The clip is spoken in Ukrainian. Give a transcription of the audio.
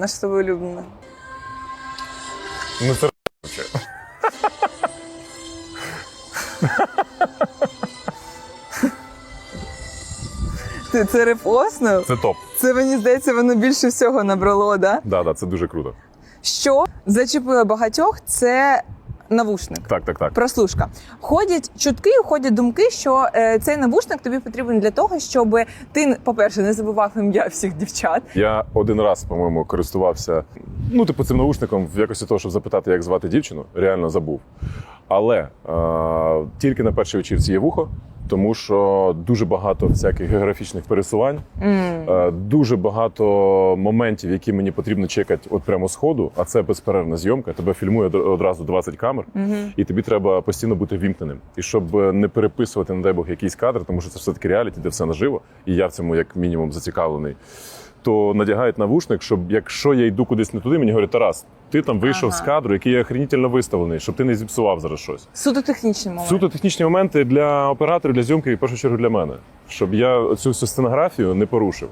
Наш з тобою улюблене. Ну це Ти це репостнув? це топ. Це мені здається, воно більше всього набрало, да? Да, да, це дуже круто. Що зачепило багатьох, це навушник. Так, так, так. Прослушка. Ходять чутки, ходять думки, що е, цей навушник тобі потрібен для того, щоб ти, по-перше, не забував ім'я всіх дівчат. Я один раз, по-моєму, користувався ну, типу, цим навушником в якості того, щоб запитати, як звати дівчину, реально забув. Але е, тільки на першій вечірці є вухо, тому що дуже багато всяких географічних пересувань, е, дуже багато моментів, які мені потрібно чекати от прямо з ходу, а це безперервна зйомка. Тебе фільмує одразу 20 камер, і тобі треба постійно бути вімкненим. І щоб е, не переписувати, не дай Бог, якийсь кадр, тому що це все таки реаліті, де все наживо, і я в цьому як мінімум зацікавлений. То надягають навушник, щоб якщо я йду кудись не туди, мені говорять, Тарас, ти там вийшов Ага. з кадру, який я охренітельно виставлений, щоб ти не зіпсував зараз щось. Суто технічні моменти. Суто технічні моменти для операторів, для зйомки і в першу чергу для мене, щоб я цю всю сценографію не порушив.